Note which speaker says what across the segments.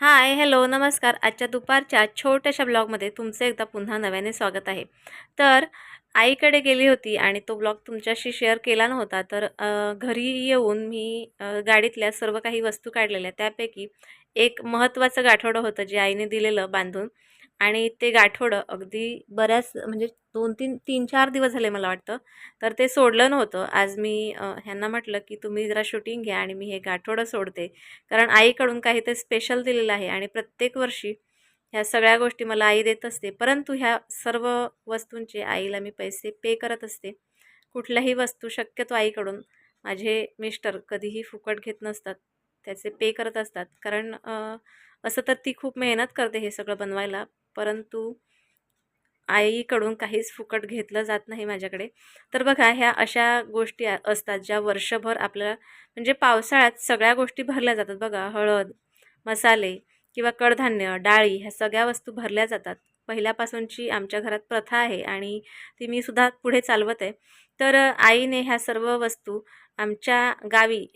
Speaker 1: Hi hello नमस्कार. आजच्या दुपारच्या छोट्याशा ब्लॉगमध्ये तुमचं एकदा पुन्हा नव्याने स्वागत आहे. तर आईकडे गेली होती आणि तो ब्लॉग तुमच्याशी शेअर केला नव्हता. तर घरी येऊन मी गाडीतल्या सर्व काही वस्तू काढलेल्या. त्यापैकी एक महत्त्वाचं गाठोडं होतं जे आईने दिलेलं बांधून. आणि ते गाठोडं अगदी बऱ्याच म्हणजे दोन तीन तीन चार दिवस झाले मला वाटतं. तर ते सोडलं नव्हतं. आज मी ह्यांना म्हटलं की तुम्ही जरा शूटिंग घ्या आणि मी हे गाठोडं सोडते. कारण आईकडून काही ते स्पेशल दिलेलं आहे आणि प्रत्येक वर्षी ह्या सगळ्या गोष्टी मला आई देत असते. परंतु ह्या सर्व वस्तूंचे आईला मी पैसे पे करत असते. कुठल्याही वस्तू शक्यतो आईकडून माझे मिस्टर कधीही फुकट घेत नसतात. त्याचे पे करत असतात. कारण असं तर ती खूप मेहनत करते हे सगळं बनवायला. परंतु आईकडून काहीच फुकट घेतलं जात नाही माझ्याकडे. तर बघा ह्या अशा गोष्टी असतात ज्या वर्षभर आपल्याला म्हणजे पावसाळ्यात सगळ्या गोष्टी भरल्या जातात बघा. हळद मसाले किंवा कडधान्य डाळी ह्या सगळ्या वस्तू भरल्या जातात. पहिल्यापासूनची आमच्या घरात प्रथा आहे आणि ती मी सुद्धा पुढे चालवत आहे. तर आईने ह्या सर्व वस्तू आमच्या गावी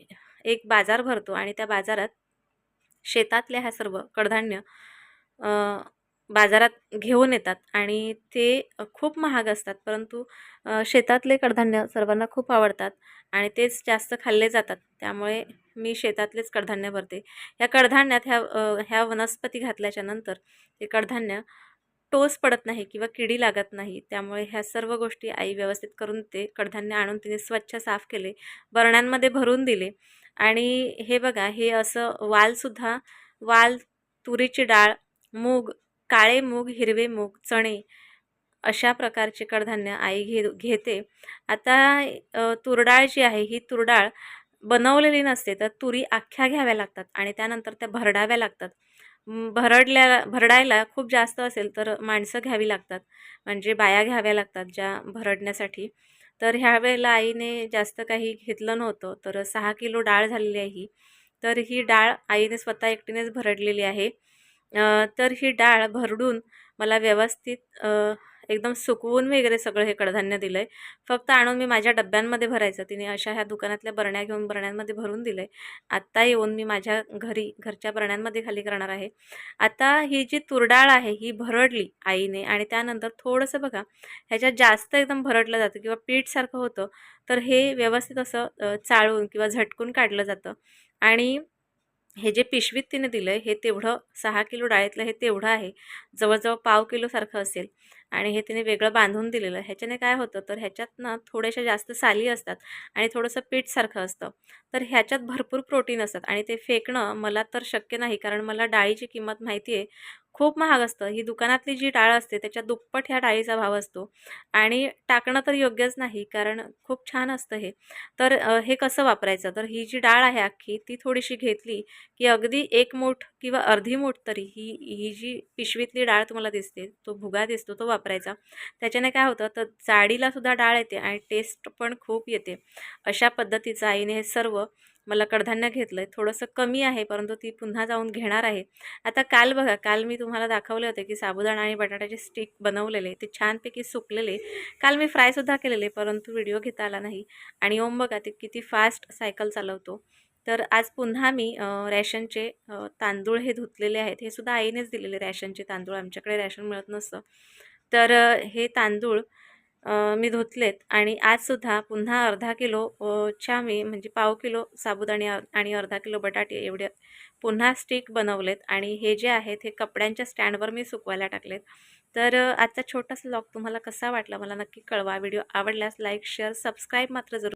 Speaker 1: एक बाजार भरतो आणि त्या बाजारात शेतातल्या ह्या सर्व कडधान्य बाजारात घेऊन येतात आणि ते खूप महाग असतात. परंतु शेतातले कडधान्य सर्वांना खूप आवडतात आणि तेच जास्त खाल्ले जातात. त्यामुळे मी शेतातलेच कडधान्य भरते. ह्या कडधान्यात ह्या ह्या वनस्पती घातल्याच्या नंतर ते कडधान्य टोस पडत नाही किंवा किडी लागत नाही. त्यामुळे ह्या सर्व गोष्टी आई व्यवस्थित करून ते कडधान्य आणून तिने स्वच्छ साफ केले बरण्यांमध्ये भरून दिले. आणि हे बघा हे असं वालसुद्धा वाल तुरीची डाळ मूग काळे मूग हिरवे मूग चणे अशा प्रकारचे कडधान्य आई घे घेते. आता तुरडाळ जी आहे ही तुरडाळ बनवलेली नसते तर तुरी आख्या घ्याव्या लागतात आणि त्यानंतर त्या भरडाव्या लागतात. भरडल्या भरडायला खूप जास्त असेल तर माणसं घ्यावी लागतात. म्हणजे बाया घ्याव्या लागतात ज्या भरडण्यासाठी. तर ह्या वेळेला आईने जास्त काही घेतलं नव्हतं तर सहा किलो डाळ झालेली आहे ही. तर ही डाळ आईने स्वतः एकटीनेच भरडलेली आहे. तर ही डाळ भरडून मला व्यवस्थित एकदम सुकवून वगैरे सगळं हे कडधान्य दिलं आहे फक्त आणून मी माझ्या डब्यांमध्ये भरायचं. तिने अशा ह्या दुकानातल्या बरण्या घेऊन बरण्यांमध्ये भरून दिलं आहे आत्ता येऊन मी माझ्या घरी घरच्या बरण्यांमध्ये खाली करणार आहे. आता ही जी तुरडाळ आहे ही भरडली आईने आणि त्यानंतर थोडंसं बघा ह्याच्यात जास्त एकदम भरडलं जातं किंवा पीठसारखं होतं तर हे व्यवस्थित असं चाळून किंवा झटकून काढलं जातं. आणि हे जे पिशवीत तिने दिलं आहे हे तेवढं सहा किलो डाळीतलं हे तेवढं आहे. जवळजवळ पाव किलोसारखं असेल. आणि हे तिने वेगळं बांधून दिलेलं. ह्याच्याने काय होतं तर ह्याच्यात ना थोड्याशा जास्त साली असतात आणि थोडंसं पीठसारखं असतं. तर ह्याच्यात भरपूर प्रोटीन असतात आणि ते फेकणं मला तर शक्य नाही कारण मला डाळीची किंमत माहिती आहे. खूप महाग असतं. ही दुकानातली जी डाळ असते त्याच्या दुप्पट ह्या डाळीचा भाव असतो. आणि टाकणं तर योग्यच नाही कारण खूप छान असतं हे. तर हे कसं वापरायचं? तर ही जी डाळ आहे अख्खी ती थोडीशी घेतली की अगदी एक मूठ किंवा अर्धी मूठ तरी ही ही जी पिशवीतली डाळ तुम्हाला दिसते तो भुगा दिसतो तो वापरायचा. त्याच्याने काय होतं तर जाडीला सुद्धा डाळ येते आणि टेस्ट पण खूप येते. अशा पद्धतीचं आईने हे सर्व मला कडधान्य घेतलं आहे थोडंसं कमी आहे परंतु ती पुन्हा जाऊन घेणार आहे. आता काल बघा काल मी तुम्हाला दाखवले होते की साबुदाणा आणि बटाट्याचे स्टिक बनवलेले ते छानपैकी सुकलेले. काल मी फ्रायसुद्धा केलेले परंतु व्हिडिओ घेता आला नाही. आणि ओम बघा ते किती फास्ट सायकल चालवतो. तर आज पुन्हा मी रॅशनचे तांदूळ हे धुतलेले आहेत. हे सुद्धा आईनेच दिलेले रॅशनचे तांदूळ. आमच्याकडे रॅशन मिळत नसतं. तर हे तांदूळ मी धुतलेत आणि आजसुद्धा पुन्हा अर्धा किलो च्या मी म्हणजे पाव किलो साबुदाणे आणि अर्धा किलो बटाटे एवढे पुन्हा स्टिक बनवलेत आणि हे जे आहेत हे कपड्यांच्या स्टँडवर मी सुकवायला टाकलेत. तर आजचा छोटासा लॉक तुम्हाला कसा वाटला मला नक्की कळवा. व्हिडिओ आवडल्यास लाईक शेअर सबस्क्राईब मात्र जरूर